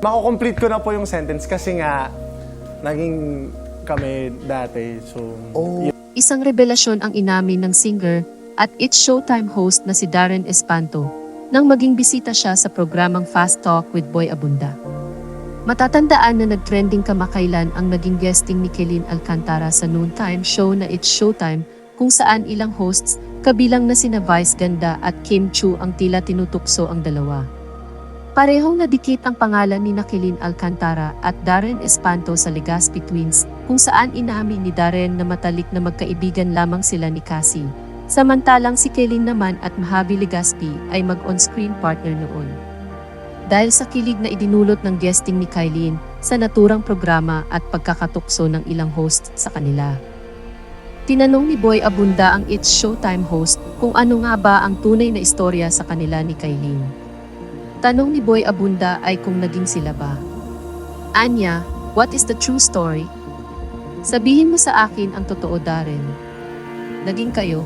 Mako-complete ko na po yung sentence kasi nga naging kami dati. So, yun. Isang revelasyon ang inamin ng singer at It's Showtime host na si Darren Espanto nang maging bisita siya sa programang Fast Talk with Boy Abunda. Matatandaan na nagtrending kamakailan ang naging guesting ni Kelin Alcantara sa noontime show na It's Showtime kung saan ilang hosts kabilang na sina Vice Ganda at Kim Chu ang tila tinutukso ang dalawa. Parehong nadikit ang pangalan ni Nakilin Alcantara at Darren Espanto sa Legazpi Twins kung saan inamin ni Darren na matalik na magkaibigan lamang sila ni Cassie. Samantalang si Kaylin naman at Mahabi Legazpi ay mag-on-screen partner noon. Dahil sa kilig na idinulot ng guesting ni Kaylin sa naturang programa at pagkakatukso ng ilang hosts sa kanila. Tinanong ni Boy Abunda ang It's Showtime host kung ano nga ba ang tunay na istorya sa kanila ni Kaylin. Tanong ni Boy Abunda ay kung naging sila ba. Anya, what is the true story? Sabihin mo sa akin ang totoo, Darren. Naging kayo?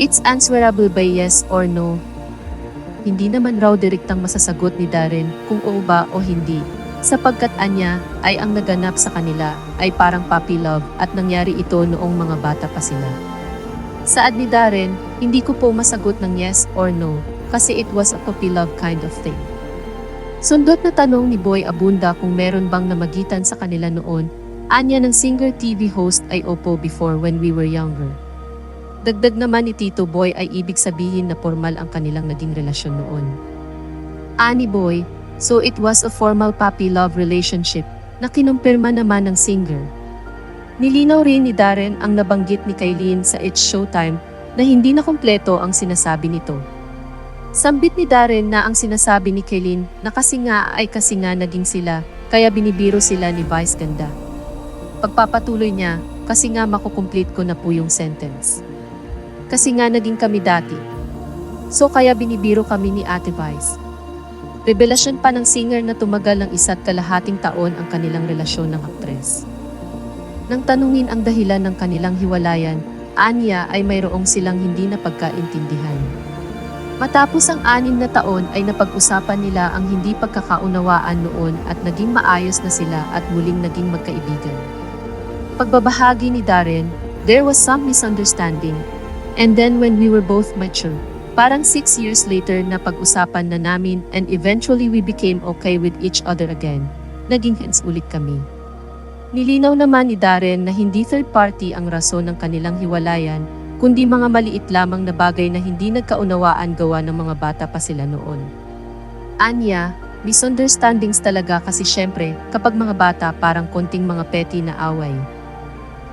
It's answerable by yes or no. Hindi naman raw direktang masasagot ni Darren kung oo ba o hindi, sapagkat anya ay ang naganap sa kanila ay parang puppy love at nangyari ito noong mga bata pa sila. Saad ni Darren, hindi ko po masagot ng yes or no kasi it was a puppy love kind of thing. Sundot na tanong ni Boy Abunda kung meron bang namagitan sa kanila noon, anya ng singer TV host ay opo before when we were younger. Dagdag naman ni Tito Boy ay ibig sabihin na formal ang kanilang naging relasyon noon. Ani Boy, so it was a formal puppy love relationship na kinumpirma naman ng singer. Nilinaw rin ni Darren ang nabanggit ni Kailin sa It's Showtime na hindi na kumpleto ang sinasabi nito. Sambit ni Darren na ang sinasabi ni Kailin na kasi nga ay kasi nga naging sila kaya binibiro sila ni Vice Ganda. Pagpapatuloy niya, kasi nga makukomplete ko na po yung sentence. Kasi nga naging kami dati. So kaya binibiro kami ni Ate Vice. Revelasyon pa ng singer na tumagal ng isa't kalahating taon ang kanilang relasyon ng aktres. Nang tanungin ang dahilan ng kanilang hiwalayan, anya ay mayroong silang hindi na pagkaintindihan. Matapos ang anim na taon ay napag-usapan nila ang hindi pagkakaunawaan noon at naging maayos na sila at muling naging magkaibigan. Pagbabahagi ni Darren, there was some misunderstanding. And then when we were both mature, parang six years later na pag-usapan na namin and eventually we became okay with each other again. Naging hands ulit kami. Nilinaw naman ni Darren na hindi third party ang rason ng kanilang hiwalayan, kundi mga maliit lamang na bagay na hindi nagkaunawaan gawa ng mga bata pa sila noon. Anya, misunderstandings talaga kasi syempre kapag mga bata parang konting mga petty na away.